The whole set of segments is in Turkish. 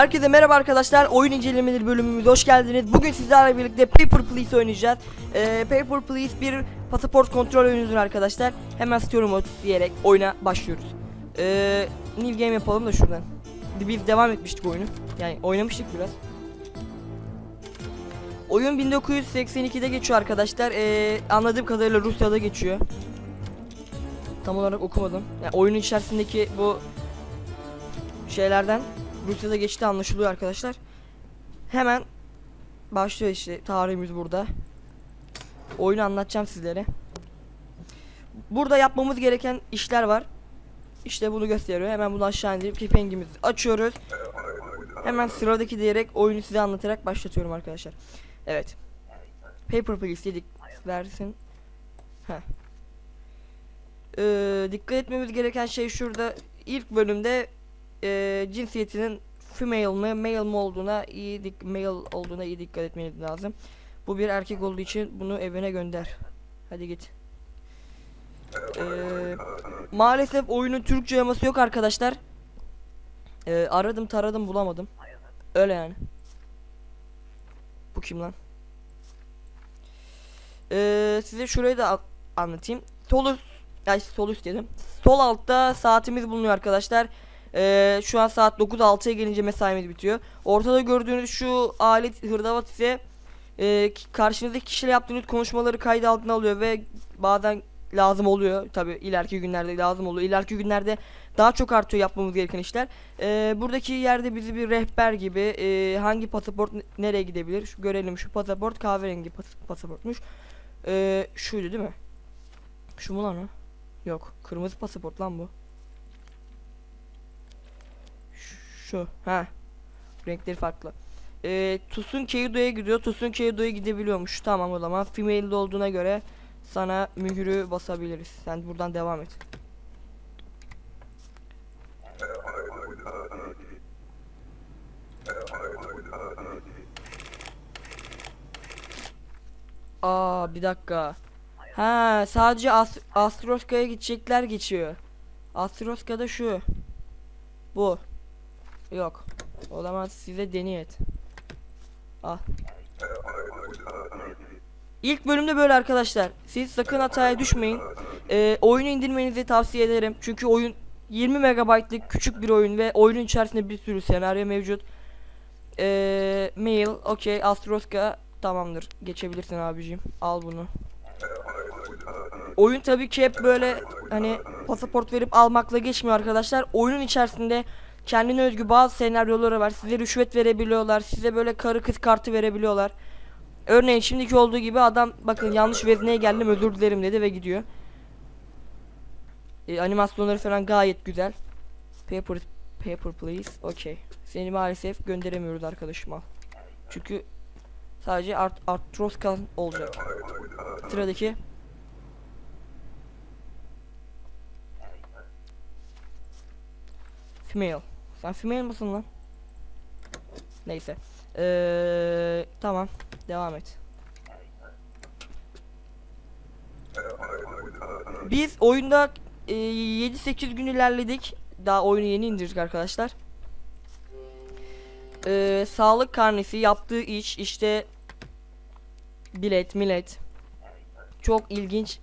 Herkese merhaba arkadaşlar. Oyun incelemeleri bölümümüze hoş geldiniz. Bugün sizlerle birlikte Paper Please oynayacağız. Ee, Paper Please bir pasaport kontrol oyunudur arkadaşlar. Hemen Mode diyerek oyuna başlıyoruz. Ee, new game yapalım da şuradan. Biz devam etmiştik oyunu. Yani oynamıştık biraz. Oyun 1982'de geçiyor arkadaşlar. Ee, anladığım kadarıyla Rusya'da geçiyor. Tam olarak okumadım. Yani oyunun içerisindeki bu şeylerden Rusya'da geçti anlaşılıyor arkadaşlar. Hemen başlıyor işte tarihimiz burada. Oyunu anlatacağım sizlere. Burada yapmamız gereken işler var. İşte bunu gösteriyor. Hemen bunu aşağı indirip kepengimizi açıyoruz. Hemen sıradaki diyerek oyunu size anlatarak başlatıyorum arkadaşlar. Evet. Paper please dedik. Versin. Ee, dikkat etmemiz gereken şey şurada. İlk bölümde e, cinsiyetinin female mi male mi olduğuna iyi dik male olduğuna iyi dikkat etmeniz lazım. Bu bir erkek olduğu için bunu evine gönder. Hadi git. Ee, maalesef oyunun Türkçe yaması yok arkadaşlar. Ee, aradım taradım bulamadım. Öyle yani. Bu kim lan? Ee, size şurayı da anlatayım. Solus, ay solus dedim. Sol altta saatimiz bulunuyor arkadaşlar. Ee, şu an saat 9.06'ya gelince mesaimiz bitiyor. Ortada gördüğünüz şu alet hırdavat ise e, ki- karşınızdaki kişiyle yaptığınız konuşmaları kaydı altına alıyor ve bazen lazım oluyor. Tabi ileriki günlerde lazım oluyor. İleriki günlerde daha çok artıyor yapmamız gereken işler. Ee, buradaki yerde bizi bir rehber gibi e, hangi pasaport nereye gidebilir? Şu görelim şu pasaport kahverengi pas- pasaportmuş. Ee, şuydu değil mi? Şu mu lan o? Yok. Kırmızı pasaport lan bu. Şu. Ha. Renkleri farklı. Ee, Tusun Keido'ya gidiyor. Tusun Keido'ya gidebiliyormuş. Tamam o zaman. Female'de olduğuna göre sana mühürü basabiliriz. Sen buradan devam et. Aa bir dakika. Ha sadece As Astroska'ya gidecekler geçiyor. Astroska'da şu. Bu. Yok. O zaman size deneyet. Al. İlk bölümde böyle arkadaşlar. Siz sakın hataya düşmeyin. Ee, oyunu indirmenizi tavsiye ederim. Çünkü oyun 20 megabaytlık küçük bir oyun ve oyunun içerisinde bir sürü senaryo mevcut. Ee, mail, okey, Astroska tamamdır. Geçebilirsin abicim. Al bunu. Oyun tabii ki hep böyle hani pasaport verip almakla geçmiyor arkadaşlar. Oyunun içerisinde kendine özgü bazı senaryoları var. Size rüşvet verebiliyorlar. Size böyle karı kız kartı verebiliyorlar. Örneğin şimdiki olduğu gibi adam bakın yanlış vezneye geldim özür dilerim dedi ve gidiyor. E, animasyonları falan gayet güzel. Paper paper please. Okay. Seni maalesef gönderemiyoruz arkadaşım al. Çünkü sadece art artroskan olacak. Sıradaki Female. Sen female mısın lan? Neyse. Ee, tamam. Devam et. Biz oyunda e, 7-8 gün ilerledik. Daha oyunu yeni indirdik arkadaşlar. Ee, sağlık karnesi, yaptığı iş, işte bilet, millet. Çok ilginç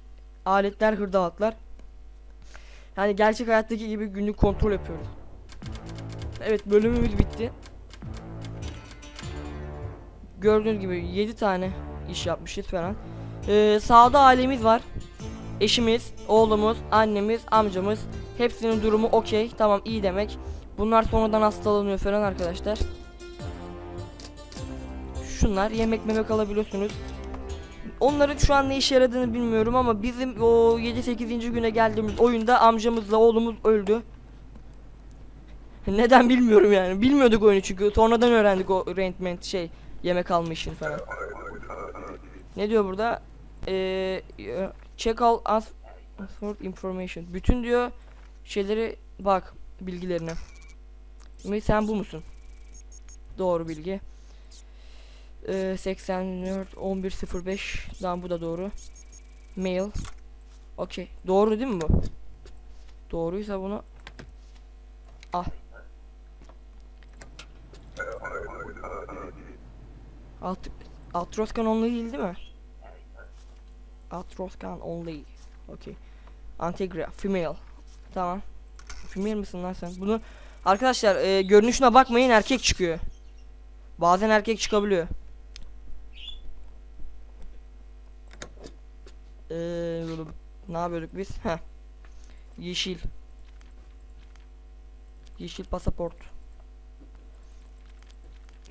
aletler, hırdavatlar. Yani gerçek hayattaki gibi günlük kontrol yapıyoruz. Evet bölümümüz bitti. Gördüğünüz gibi 7 tane iş yapmışız falan. Ee, sağda ailemiz var. Eşimiz, oğlumuz, annemiz, amcamız. Hepsinin durumu okey. Tamam iyi demek. Bunlar sonradan hastalanıyor falan arkadaşlar. Şunlar yemek memek alabiliyorsunuz. Onların şu an ne işe yaradığını bilmiyorum ama bizim o 7-8. güne geldiğimiz oyunda amcamızla oğlumuz öldü. Neden bilmiyorum yani. Bilmiyorduk oyunu çünkü sonradan öğrendik o rentment şey yemek alma işini falan. Ne diyor burada? Ee, check all us for information. Bütün diyor şeyleri bak bilgilerine. Şimdi sen bu musun? Doğru bilgi. Ee, 84 1105 Tamam bu da doğru. Mail. Okey. Doğru değil mi bu? Doğruysa bunu Ah. Alt Atroskan only değil değil mi? Atroskan only. Okay. Antegra female. Tamam. Female misin lan sen? Bunu arkadaşlar e, görünüşüne bakmayın erkek çıkıyor. Bazen erkek çıkabiliyor. Eee ne yapıyorduk biz? Heh. Yeşil. Yeşil pasaport.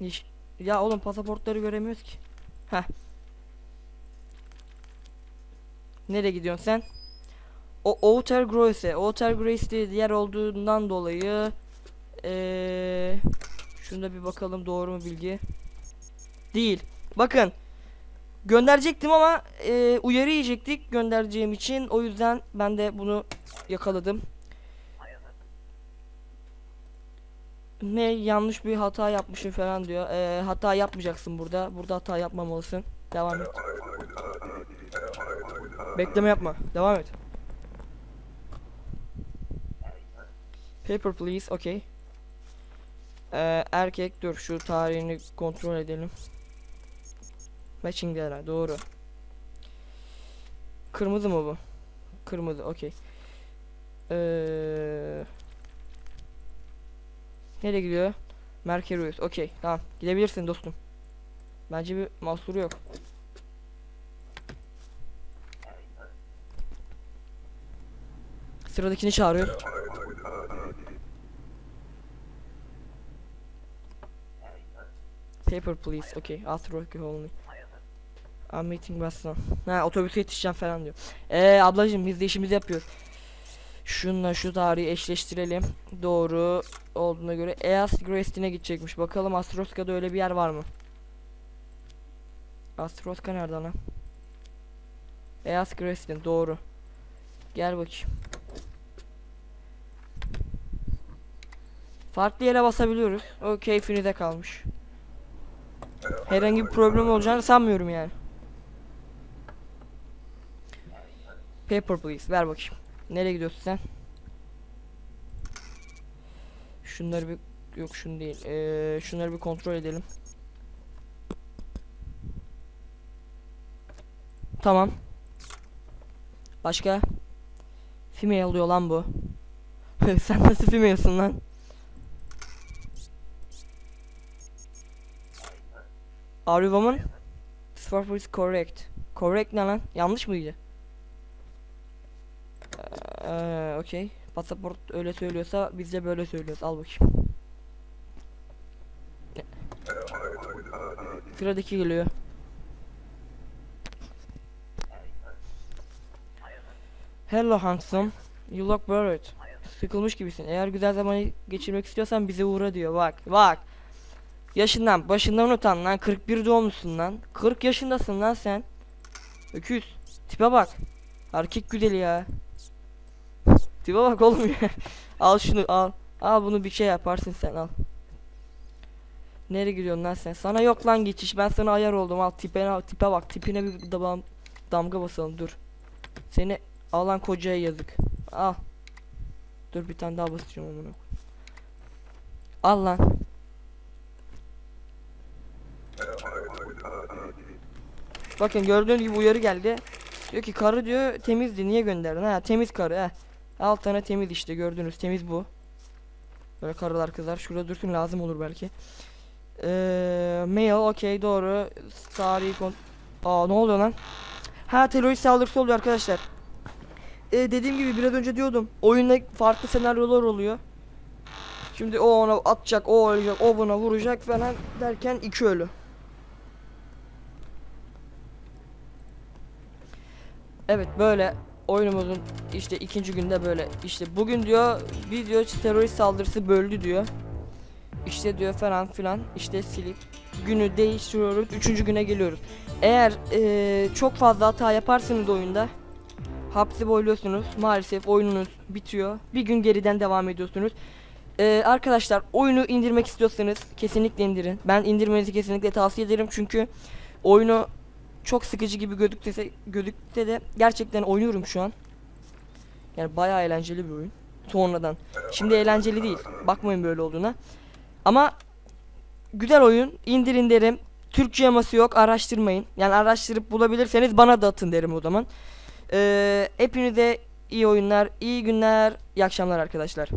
Yeş ya oğlum pasaportları göremiyoruz ki. Heh. Nereye gidiyorsun sen? O Outer Grace. Outer Grace diye yer olduğundan dolayı eee şunda bir bakalım doğru mu bilgi? Değil. Bakın gönderecektim ama eee uyarı yiyecektik göndereceğim için. O yüzden ben de bunu yakaladım. Ne yanlış bir hata yapmışım falan diyor. Eee, hata yapmayacaksın burada. Burada hata yapmamalısın. Devam et. Bekleme yapma. Devam et. Paper please. Okay. Ee, erkek dur şu tarihini kontrol edelim. Matching değerler doğru. Kırmızı mı bu? Kırmızı okey. Ee, nereye gidiyor? Merkurius okey tamam gidebilirsin dostum. Bence bir mahsuru yok. Sıradakini çağırıyor. Paper please. Okay. Work only. I'm meeting Baston. Ha otobüse yetişeceğim falan diyor. Ee ablacığım biz de işimizi yapıyoruz. Şunla şu tarihi eşleştirelim. Doğru olduğuna göre Eas Grace'ine gidecekmiş. Bakalım Astroska'da öyle bir yer var mı? Astroska nerede lan? Eas Grace'in doğru. Gel bakayım. Farklı yere basabiliyoruz. O keyfinize kalmış. Herhangi bir problem olacağını sanmıyorum yani. Paper please. Ver bakayım. Nereye gidiyorsun sen? Şunları bir yok şunu değil. Ee, şunları bir kontrol edelim. Tamam. Başka? Female diyor lan bu. sen nasıl female'sin lan? Are you woman? This is correct. Correct ne lan? Yanlış mıydı? Eee okey. Pasaport öyle söylüyorsa biz de böyle söylüyoruz. Al bakayım. Sıradaki geliyor. Hello handsome. You look worried. Sıkılmış gibisin. Eğer güzel zamanı geçirmek istiyorsan bize uğra diyor. Bak bak. Yaşından başından utan lan 41 doğmuşsun lan 40 yaşındasın lan sen Öküz tipe bak Erkek güzeli ya Tipe bak oğlum ya. Al şunu al. Al bunu bir şey yaparsın sen al. Nereye gidiyorsun lan sen? Sana yok lan geçiş. Ben sana ayar oldum. Al tipe, tipe bak. Tipine bir dam damga basalım. Dur. Seni alan kocaya yazık. Al. Dur bir tane daha basacağım onu Al lan. Bakın gördüğünüz gibi uyarı geldi. Diyor ki karı diyor temizdi. Niye gönderdin? Ha temiz karı ha. Alt tane temiz işte gördünüz temiz bu. Böyle karılar kızlar şurada dursun lazım olur belki. Ee, mail okey doğru. Tarihi kon... Aa ne oluyor lan? Ha terörist saldırısı oluyor arkadaşlar. Ee, dediğim gibi biraz önce diyordum. Oyunda farklı senaryolar oluyor. Şimdi o ona atacak, o ölecek, o buna vuracak falan derken iki ölü. Evet böyle oyunumuzun işte ikinci günde böyle işte bugün diyor video terörist saldırısı böldü diyor. İşte diyor falan filan işte silip günü değiştiriyoruz. Üçüncü güne geliyoruz. Eğer eee, çok fazla hata yaparsınız oyunda hapsi boyluyorsunuz. Maalesef oyununuz bitiyor. Bir gün geriden devam ediyorsunuz. Eee, arkadaşlar oyunu indirmek istiyorsanız kesinlikle indirin. Ben indirmenizi kesinlikle tavsiye ederim çünkü oyunu çok sıkıcı gibi gözükse gözükse de gerçekten oynuyorum şu an. Yani bayağı eğlenceli bir oyun. Sonradan. Şimdi eğlenceli değil. Bakmayın böyle olduğuna. Ama güzel oyun. İndirin derim. Türkçe yaması yok araştırmayın. Yani araştırıp bulabilirseniz bana da atın derim o zaman. Ee, hepinize iyi oyunlar, iyi günler, iyi akşamlar arkadaşlar.